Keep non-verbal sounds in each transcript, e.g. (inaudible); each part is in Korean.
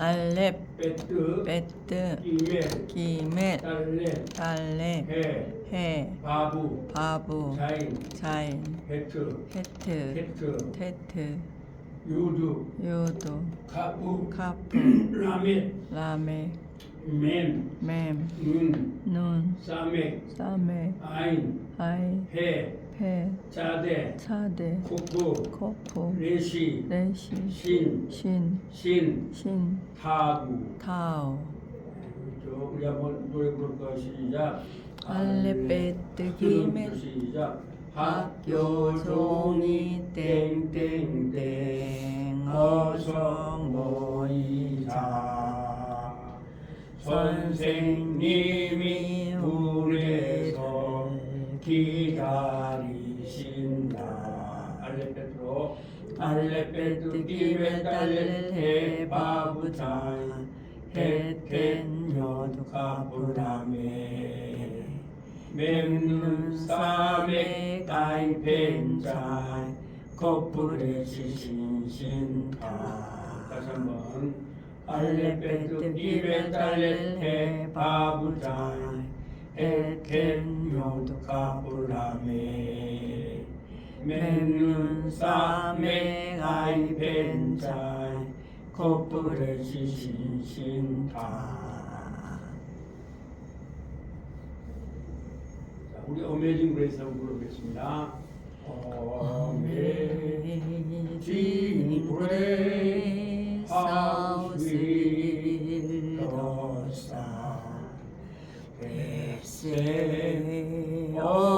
알렙 베트 베트 이메 기멧 달렙 해해 바부 바부 자인 자인 베트 헤트 테트 유두 요도 카부 카프 라메 라메 멘맴 눈, 눈 사메, 싸메 아인, 아이 해, 폐 자대, 차대 코프, 코프 레시, 레시 신, 신 신, 신 타구. 타오 저 우리 한번 노래 부를까 시작. 알레베트 기메 기메 시작. 학교 종이 땡땡땡 어서 모이자 선생님이 기메 달레 해바부잔 햇텐 요두카부라메 맹눈 싸메 가이펜잔 코프레 시신신타 다시 한번. 알레페트 기베 달레 해바부잔 햇텐 요두카부라메 맹눈 싸메 가이펜잔 코프레 시신신타 자, 우리 어메이징 그레이스 한번 부르겠습니다. 어메이징 그레이스 how sweet the sound that saved a wretch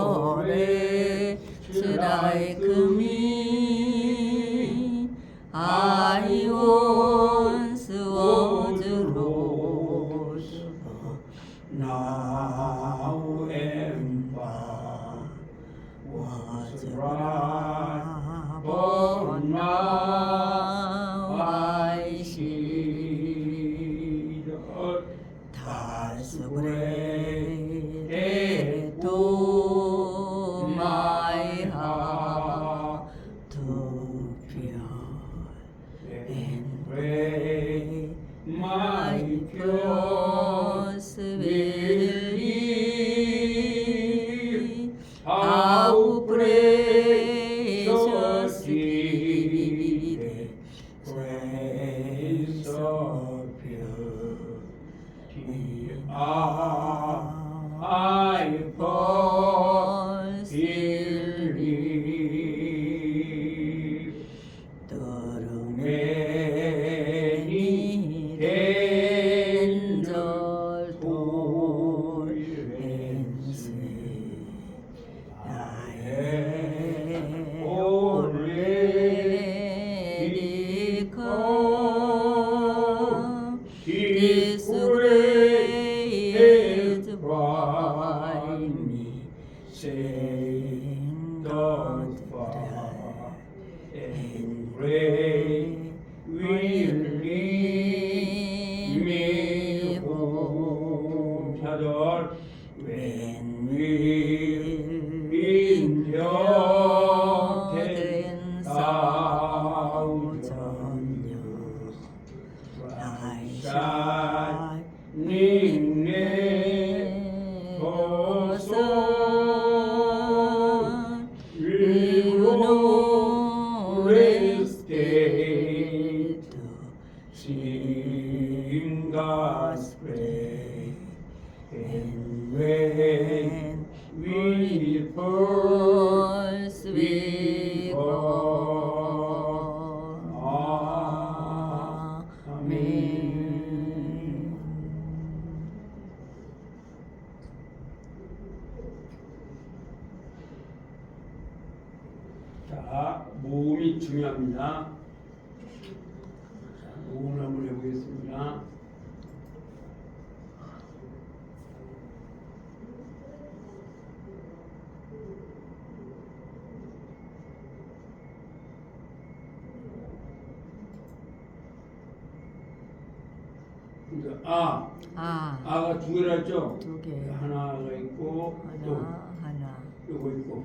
이제 아, 아, 아가 두 개라 했죠? 두 개. 하나가 있고 또 하나, 하나. 요거 있고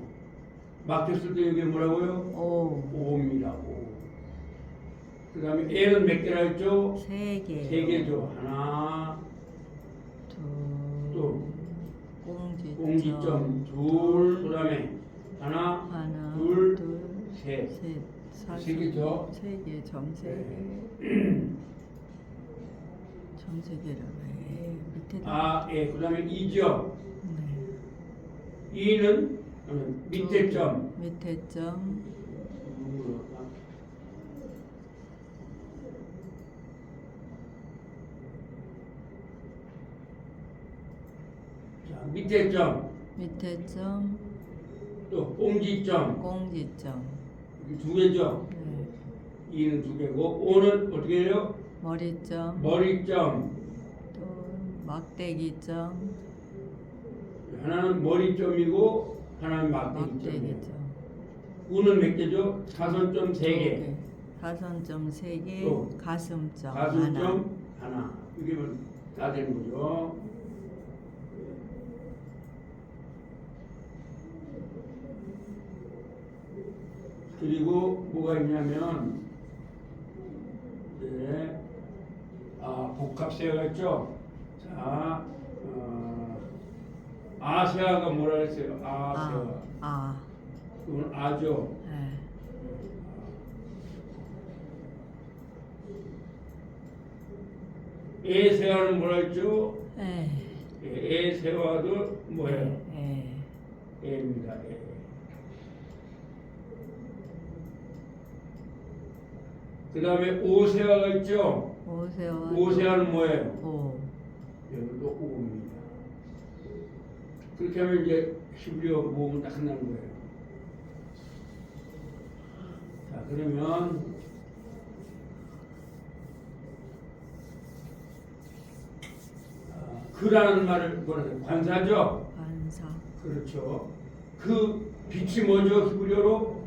막혔을 때 이게 뭐라고요? 오, 오음이라고. 그 다음에 L은 몇 개나 있죠? 세 개. 세 개죠. 하나, 둘. 또 공지점. 공지점 둘, 그 다음에 하나, 하나, 둘, 둘, 셋. 셋. 사, 세 개죠. 세 개, 점세 개. 점세 개를 왜 밑에? 아, 예, 그 다음에 이죠. 네. 이는 어, 밑에 두, 점. 밑에 점. 자, 밑에 점, 밑에 점. 또 공지점. 공지점. 두 개죠. 네. 이는 두 개고, 오는 어떻게 해요? 머리점. 머리점. 또 막대기점. 하나는 머리점이고, 하나는 막대기점이에요. 막대기점. 우는 몇 개죠? 사선점 세 개. 가선점 세 개. 또 가슴점 하나. 가슴점 하나. 이게 뭐다 되는 거죠. 그리고 뭐가 있냐면 이제 아 복합세어가 있죠. 자, 어, 아세아가 뭐라 했어요? 아세아. 아. 아. 그건 아죠. 네. 에세아는 뭐라 했죠? 에. 예, 에세와도 뭐예요? 에. 에입니다. 에. 그 다음에 오세아가 있죠? 오세와. 오세아는 뭐예요? 오. 여기도 오입니다. 그렇게 하면 이제 히브리어 모음은 딱 끝나는 거예요. 자, 그러면 아, 그라는 말을 뭐라 해요? 관사죠? 반사. 그렇죠. 그 빛이 뭐죠? 히브리어로?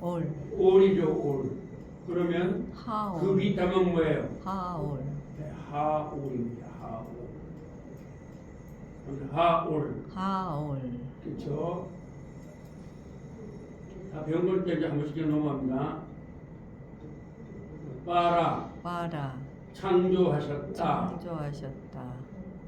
올. 올이죠, 올. 그러면 하올. 그 밑하면 뭐예요? 하올. 네, 하올입니다. 하올. 하올. 하올. 그렇죠? 자, 배운 걸 이제 한 번씩 넘어갑니다. 빠라, 빠라. 창조하셨다. 창조하셨다.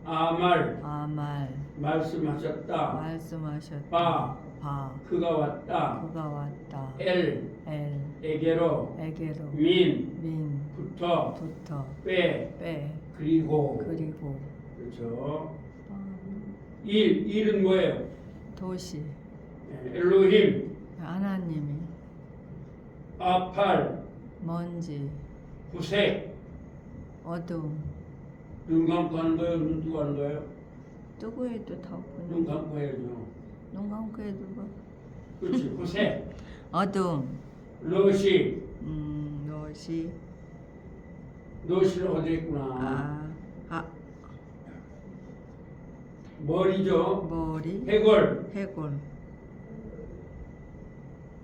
아말, 아말. 말씀하셨다. 말씀하셨다. 바. 바. 그가 왔다. 그가 왔다. 엘, 엘. 에게로, 에게로. 민, 민. 부터, 부터. 빼, 빼. 그리고. 그리고. 그렇죠. 음, 일, 일은 뭐예요? 도시. 네, 엘로힘, 하나님이. 아팔, 먼지. 후색. 어둠. 눈 감고 하는 거예요? 눈 뜨고 하는 거예요? 뜨고 해도 다 눈 보는. 감고 해야죠. 눈 감고 해도 봐. 그렇지. 후색. (laughs) 어둠. 러시. 음, 것이. 러시는 어디 있구나. 아. 아. 머리죠. 머리. 해골. 해골.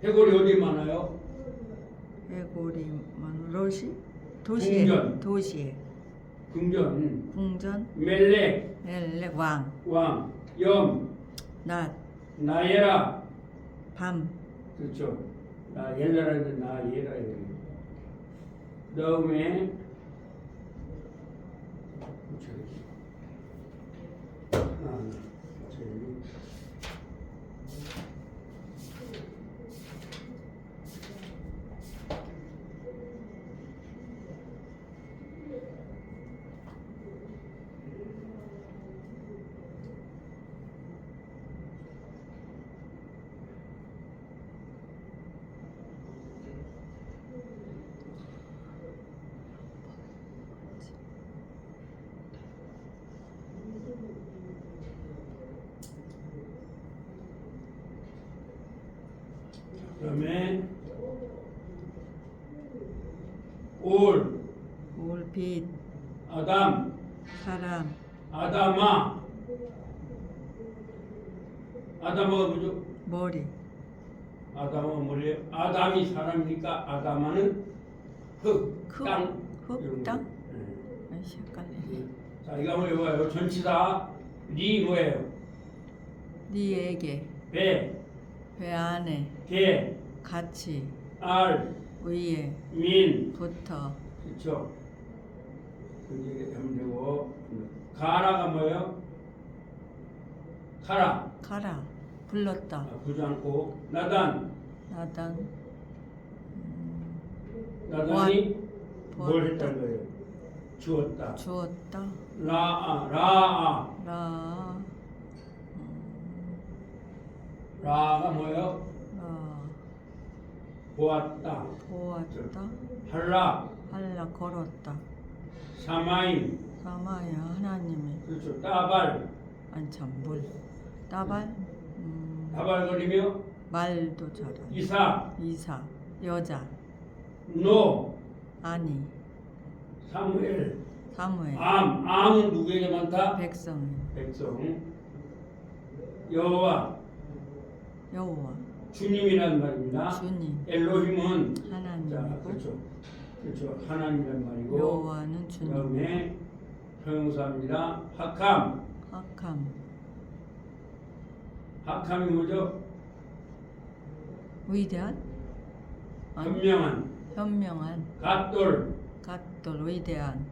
해골이 어디 많아요? 해골이 만 러시? 도시에. 궁전. 도시에. 궁전. 궁전. 멜렉. 엘렉 왕. 왕. 염. 낮. 나예라. 밤. 그렇죠. 나 옛날에는 나예라. 다음에 하나, 둘, 그다음에 올, 올빛. 아담, 사람. 아담아. 아담아가 뭐죠? 머리. 아담아 뭐래요? 아담이 사람이니까 아담아는 흙, 흙, 땅. 흙, 이런 거. 땅? 네. 아이씨, 헷갈리네. 자, 이거 한번 해봐요. 전치사 리 뭐예요? 니에게. 배, 배 안에. 개, 같이. 알, 위에 민 부터 그렇죠. 그게 하면 되고 가라가 뭐예요? 가라. 가라. 불렀다. 아, 부지 않고. 나단. 나단. 나단이 뭘 보았다. 했다는 거예요? 주었다. 주었다. 라아 라아. 라. 라가 뭐예요? 라. 보았다. 보았다. 할라. 할라 걸었다. 사마임 사마야 하나님이 그렇죠. 따발. 안참 물 따발? 음, 다발거리며? 말도 잘하네. 이사. 이사. 여자. 노. 아니. 사무엘. 사무엘. 암. 암은 누구에게 많다? 백성 백성. 여호와. 여호와. 주님이란 말입니다. 주님. 엘로힘은. 자 하나님이고. 그렇죠. 그렇죠. 하나님이란 말이고. 여호와는 주님. 그다음에 형용사입니다. 학함. 학함. 학함이 뭐죠? 위대한? 아니, 현명한. 현명한. 갓돌. 갓돌 위대한.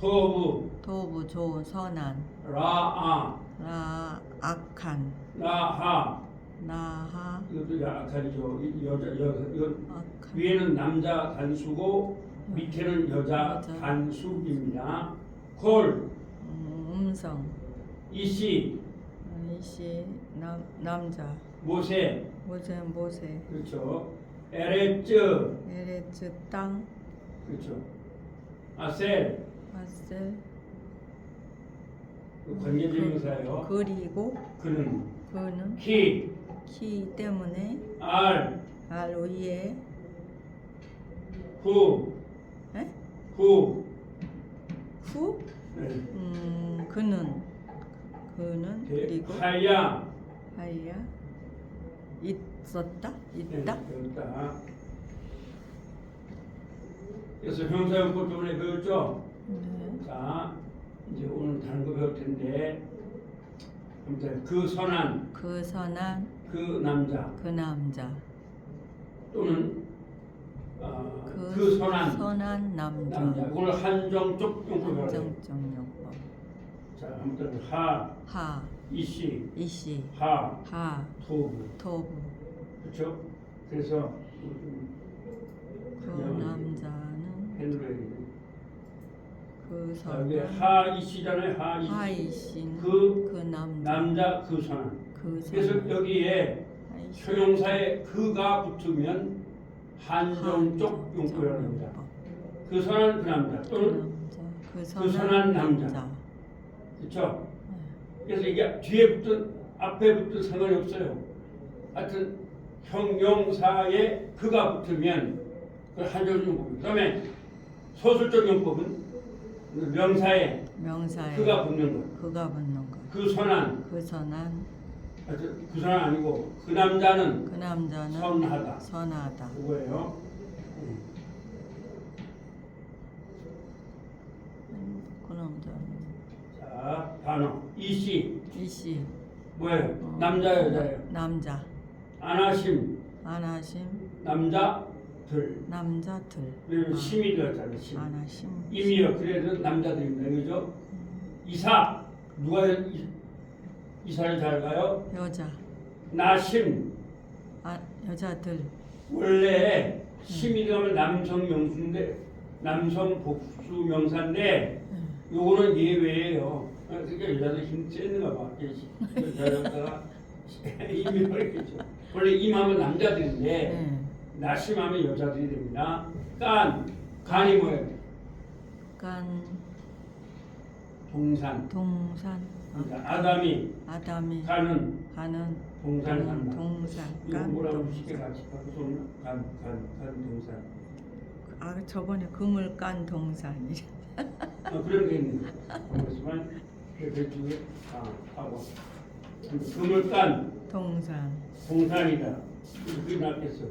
토부. 도부 좋은 선한. 라아. 라 악한. 라하. 나하. 이것도. 이 여자 여, 여 위에는 남자 단수고 밑에는 여자 여자. 단수입니다. 콜. 음, 음성. 이씨. 이시 남 남자. 모세. 모세 모세. 그렇죠. 에레츠. 에레츠 땅. 그렇죠. 아셀. 아셀. 그 관계대명사예요. 그리고 그는. 그는 키, 키 때문에 알, 알 위에. 후, 에? 후. 후 네. 음, 그는 그는 대- 그리고 하야 하야 있었다 네, 있다 배웠다. 그래서 형사용법 저번에 배웠죠? 네. 자, 이제 오늘 다른 거 배울 텐데, 아무튼 그 선한 그 선한 그 남자 그 남자 또는 어, 그, 그, 선한 선한 남자 남자. 오늘 한정적 배워요. 한정적 용법 자, 아무튼 하, 하 이씨, 이시 하, 하 토부, 토부 그렇죠? 그래서 그 남자는. 그 자, 여기 선한 하 이씨잖아요. 하 이씨. 하이신 그그 남자 남자 그 선한. 그 그래서 선한 여기에 형용사에 그가 붙으면 한정적 용법이라고 합니다. 그 선한 그 남자 그 또는 남자 그 선한 선한 남자. 남자 그렇죠? 네. 그래서 이게 뒤에 붙든 앞에 붙든 상관이 없어요. 하여튼 형용사에 그가 붙으면 그 한정적 용법이고 그다음에 소설적 용법은 명사에 명사에 그가 붙는 것. 그가 붙는 것. 그 선한 그 선한 그 선한 아니고 그 남자는 그 남자는 선하다. 선하다. 그거예요. 음. 그 남자는 자 단어 이씨 이씨 뭐예요? 어, 남자 여자예요. 남자 안하심 안하심 남자들 남자들 왜냐면 아, 심이 들었잖아요. 심. 안하심 임이요 그래서 남자들입니다. 그죠? 이사 누가 이- 이사를 잘 가요? 여자 나심 아 여자들 원래 심이 들어가면 남성 명수인데 남성 복수 명사인데 네. 요거는 예외예요. 그러니까 여자들 힘 세는가 봐. 여자가 (laughs) 임이겠죠. 원래 임하면 남자들인데 네. 나심하면 여자들이 됩니다. 간 간이 뭐예요? 간 동산. 동산 아담이 아담이 가는 가는 동산 동- 산다. 동산 이거 간 뭐라고 쉽게 동산 같이 간간간 동산. 아 저번에 그물 깐 동산이 아, 그런 게 있는 거지만 그 중에 아 하고 그물간 동산 동산이다. 그게 낫겠어.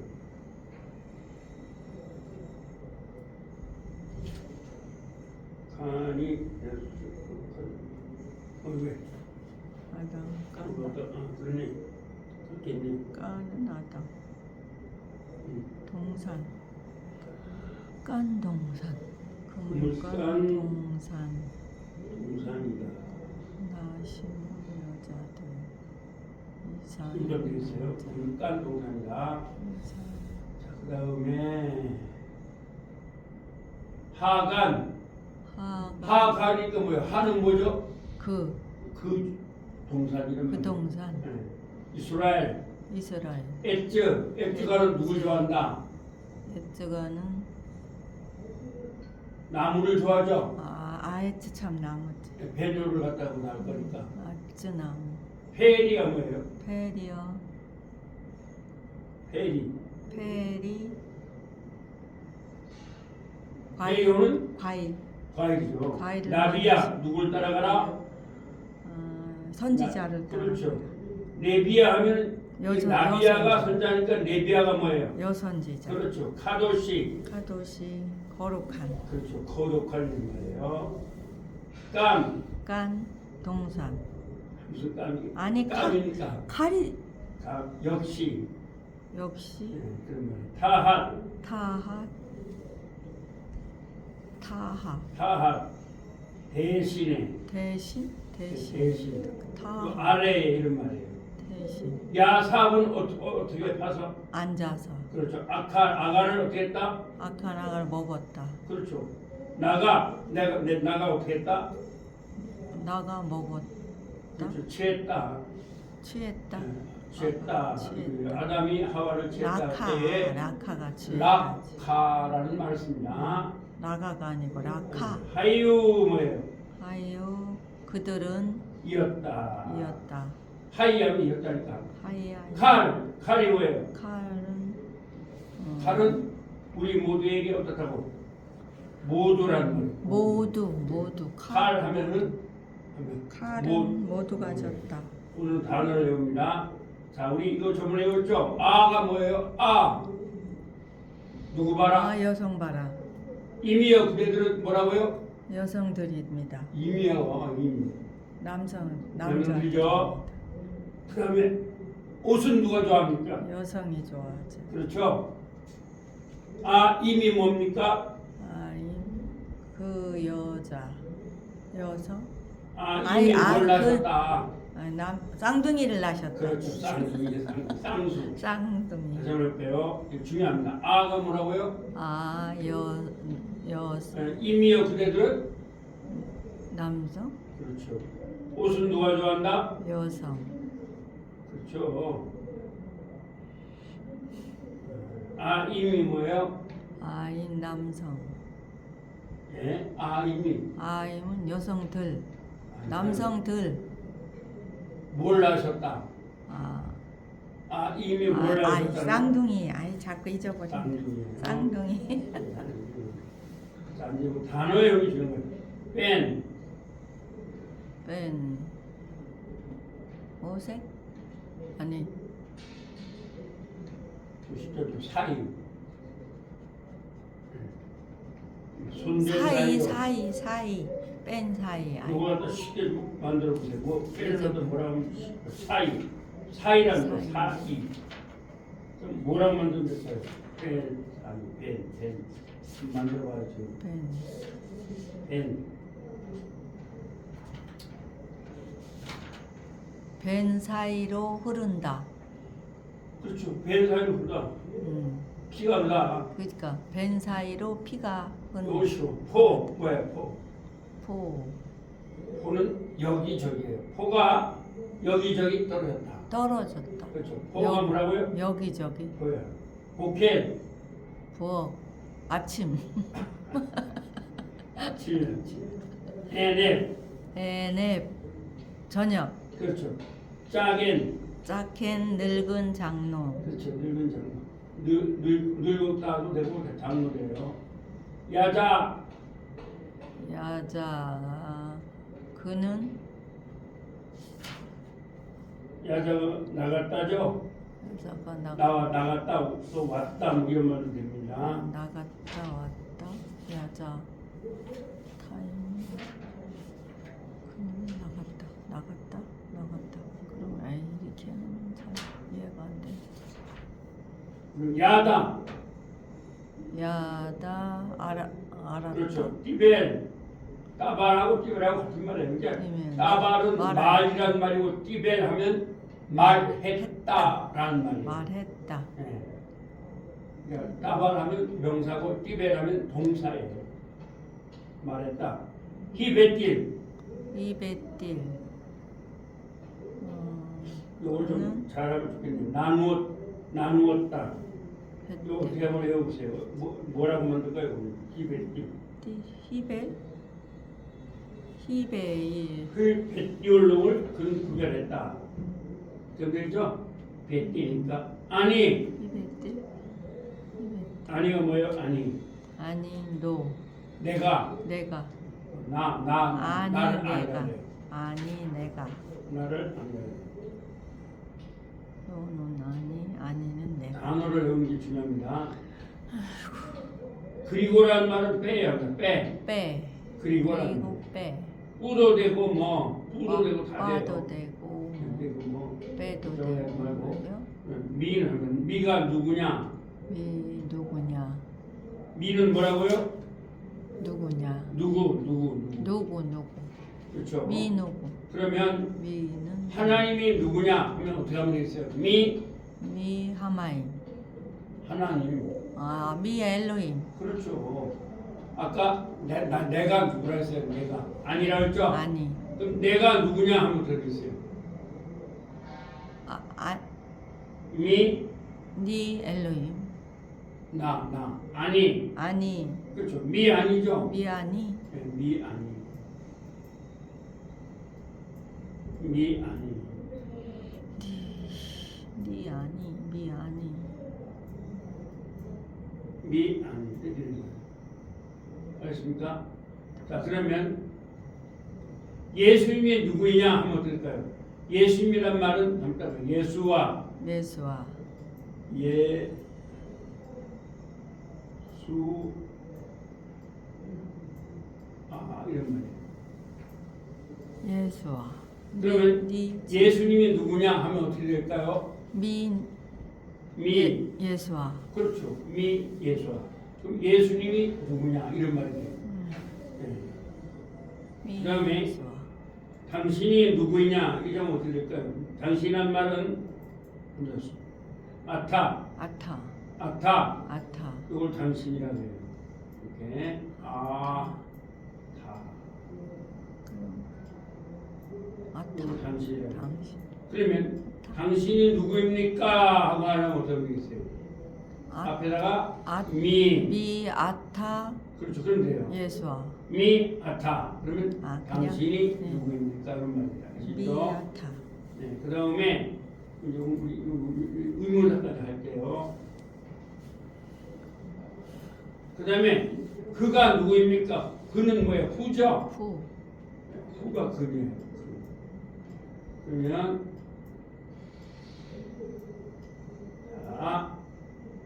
간이 어 왜? 아담 간 그것도 아 그러네. 까는 아담 음. 동산 깐 동산 그물간 그물간 동산 동산이다. 나시는 여자들 이산 게 있어요. 물간 동산이다. 이산 자, 그 다음에 하간. 하가 하간이니까 뭐예요? 하는 뭐죠? 그, 그 동산 이름. 그 동산 이스라엘. 이스라엘 에츠. 에츠가는 누굴 좋아한다? 에츠가는 나무를 좋아하죠. 아 아에츠 참 나무지 배뇨를 갖다가 나올 거니까. 아츠 나무 페리가 뭐예요? 페리어 페리. 페리 페리오는 과일 과일이죠. 과일을 나비야. 누굴 따라가라? 어, 선지자를 그렇죠. 네비야 하면 여자- 나비야가. 선자니까 네비야가 뭐예요? 여선지자 그렇죠. 카도시. 카도시 거룩한 그렇죠. 거룩한 말이에요. 깜깐 동산 무슨 깜이? 아니, 카- 깜이니까. 칼이 감 역시 역시 네, 그런 말. 타핫 타하 타하 타핫 대신에 대신 대신 그 타하 아래 이런 말이에요. 대신 야삽은 어, 어, 어 떻게 파서? 앉아서 그렇죠. 아카 아가를 어떻게 했다? 아카나를 먹었다 그렇죠. 나가 내가 내 나가 어떻게 했다? 나가 먹었다 그렇죠. 취했다. 취했다 네, 취했다. 아, 취했다. 그 아담이 하와를 취했다 라카 때에 라카가 취했다 라카라는 씁니다. 라가가 아니고 라카 하유 뭐예요? 하요 그들은 이었다. 이었다 하이하면 이었다니까. 하이야 칼 칼이 뭐예요? 칼은 어, 칼은 우리 모두에게 어떻다고? 모두라는 말. 모두 모두 칼 하면은 칼은 모- 모두 가 졌다 오늘 단어를 외웁니다. 자, 우리 이거 저번에 외웠죠? 아가 뭐예요? 아. 누구 봐라? 아 여성 봐라 임이요. 그대들은 뭐라고요? 여성들입니다 임이요. 임. 남성 여성들이죠. 남자 그 다음에 옷은 누가 좋아합니까? 여성이 좋아하죠 그렇죠? 아, 임이 뭡니까? 아임 그 여자 여성 아, 임이 아, 그-. 아, 남 쌍둥이를 낳으셨다 그렇죠. 쌍둥이, 쌍수. 쌍둥이 다시 한번. 이거 중요합니다. 아가 뭐라고요? 아여 여 에, 임이요. 그대들은? 남성 그렇죠. 옷은 누가 좋아한다? 여성 그렇죠. 아 임이 뭐예요? 아임 남성 예, 아 임이 아임은 여성들 남성들 몰라셨다. 아, 아 임이 아, 아이 몰라셨다. 쌍둥이 아이 자꾸 잊어버린다 쌍둥이예요. 쌍둥이 자 이제 뭐 단어 외우기 주는 거예요. 뺀 뺀 오색 아니 주시죠 사이. 손대 사이. 사이 사이 뺀 사이 아이 요거 갖다 쉽게 만들어 보세요. 뭐 그죠. 뭐라고 하면 사이. 사이라는 거 사이. 사이. 그럼 뭐라고 만들면 될까요? 뺀 아니 뺀 뺀. 만들어 봐야죠. 뺀 뺀. 벤 사이로 흐른다. 그렇죠. 뺀 사이로 보다 음, 피가 나. 그러니까 벤 사이로 피가 흐른다. 요시로 포 뭐야 포. 포 포는 여기저기예요. 포가 여기저기 떨어졌다. 떨어졌다. 그렇죠. 포가 여- 뭐라고요? 여기저기 포야. 포켓. 부엌 아침 칠. 에넵. 에넵 저녁 그렇죠. 짜겐. 짜켄 늙은 장로 그렇죠. 늙은 장로. 늙, 늙, 늙었다도 되고 장로래요. 야자. 야자 그는 야자가 나갔다죠. 야자가 나, 나와 나갔다 또 왔다 뭐 이런 말도 됩니다. 나갔다 왔다 야자 타임 그는 나갔다 나갔다 나갔다 그럼 에이 이렇게 하면 잘 이해가 안 돼. 야당. 야다 알아 알았다. 그렇죠. 띠벨 따발하고 띠벨하고 같은 말이에요. 띠벨. 따발은. 말이란 말이고 띠벨 하면 말했다라는 말이에요. 말했다. 예. 그러니까 따발하면 명사고 띠벨하면 동사예요. 말했다. 히베틸 이베딜. 어, 요걸 좀 음. 잘하면 좋겠네요. 나누었 나누었다. 이거 어떻게. 한번 외워보세요. 뭐, 뭐라고 만들까요? 히베틸. 띠- 히벨. 히베일. 그 베띠올롱을 그런 구별했다. 그렇죠? 베띠니까 아니. 히베. 아니가 뭐예요? 아니 아니 너 내가 내가 나 나 아니 나를 내가. 아니 내가 나를 아니라 너는 아니 아니는 내가 단어를 외우는 게 중요합니다. 그리고라는 말은 빼야 합니다. 빼. 빼 그리고라는 말. 그리고 빼 뿌도 되고 뭐 뿌도 되고 다 빠도 돼요. 되고 빼도 저기 되고 말고. 뭐요? 미는 미가 누구냐? 미 누구냐 미는 뭐라고요? 누구냐 누구 누구 누구. 누구 누구 그렇죠. 미 누구 그러면 미는 하나님이 누구냐 하면 어떻게 하면 되겠어요? 미 미 하마임 하나님. 아 미 엘로힘 그렇죠. 아까 내, 나, 내가 누구라 했어요? 내가 아니라 했죠? 아니 그럼 내가 누구냐 하면 되겠어요? 아 아니 미, 엘로힘 나, 나, 아니. 아니 그렇죠. 미 아니죠? 미아니 네, 미 아니. 미 아니. 니 아니 미 아니 미 아니. 되는 거예요. 알겠습니까? 자, 그러면 예수님이 누구이냐 하면 어떨까요? 예수님이란 말은 잠깐 예수와. 예수와. 예수. 아 이런 말이에요. 예수와. 그러면 니 예수님이 누구냐 하면 어떻게 될까요? 미미 예, 예수와. 그렇죠. 미 예수와. 그럼 예수님이 누구냐? 이런 말이 돼요. 음, 네. 미 그 다음에 예수와 당신이 누구이냐 이러면 어떻게 될까요? 당신한 말은? 아타 아타 아타 아타 이걸 당신이라고 해요. 이렇게 아타 그럼 아타 이걸 당신이라고. 당신 그러면 당신이 누구입니까? 하고 어떻게 되겠어요? 아, 앞에다가 아, 미 미 아타 그렇죠. 그럼 돼요. 예수와 미 아타 그러면 아, 그냥, 당신이 네. 누구입니까? 그런 말이야. 미 아시죠? 아타 네. 그 다음에 의문사까지 할게요. 그 다음에 그가 누구입니까? 그는 뭐예요? 후죠. 후 후가 그네요. 그. 그러면 자,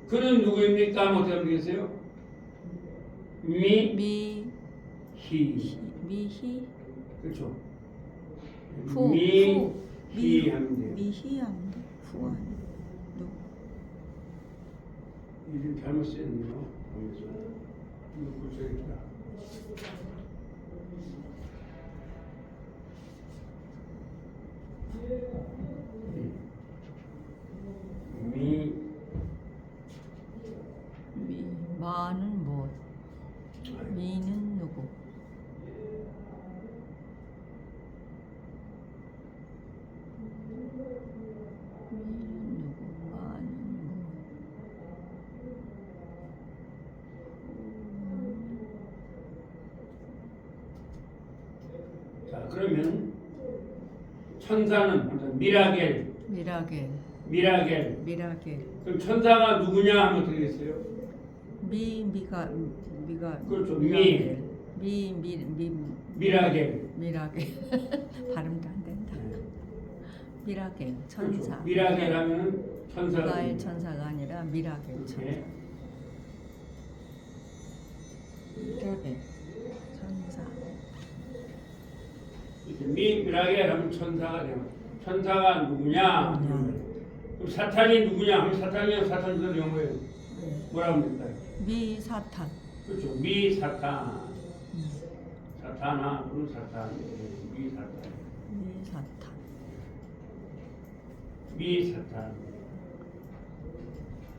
그는 누구입니까? 어떻게 하면 되겠어요? 미, 미 히. 미히 그렇죠. 후, 미, 후, 히 미. 하면 돼요. 미히 아닌데 후 아니 누 이름 잘못 쓰였네요. 거기서. 이거 고쳐야겠다. 미, 미마는 뭐 미는 누구 미는 누구 마는 뭐 자, 그러면 천사는 미라겔, 미라겔. 미라겔. 미라겔. 그럼 천사가 누구냐 하면 어떻게 되겠어요? 미 미가 미가. 그렇죠, 미라겔. 미 미 미. 미라겔. 미라겔. (laughs) 발음도 안 된다. 미라겔 천사 그렇죠. 미라겔 하면은 천사가 됩니다. 천사가 아니라 미라겔 천사. 이렇게. 미라겔 이렇게 미, 미라겔 하면 천사가 되면 천사가 누구냐? 누구냐. 그럼 사탄이 누구냐 하면 사탄이 사탄도 영어예요. 네. 뭐라고 할까요? 미사탄. 그렇죠. 미사탄. 음, 사탄아, 그런 사탄. 예, 미사탄. 미사탄. 미사탄.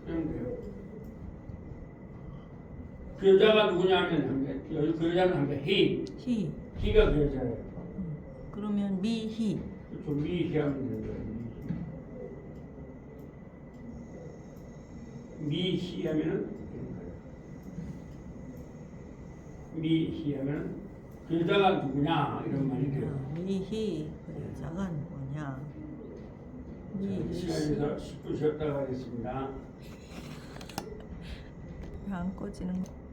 돼요. 그 여자가 누구냐면 한 개, 여기 그 여자는 한개 희. 희. 희가 그 여자예요. 음, 그러면 미희. 그렇죠. 미희하면 거예요. 미희. 미희 하면은 되는 거예요. 미희 하면은 그 여자가 누구냐 이런 말이 돼요. 아, 미희. 그 여자가 누구냐? 미희. 더 10분 쉬었다 가겠습니다. 안 꺼지는 거.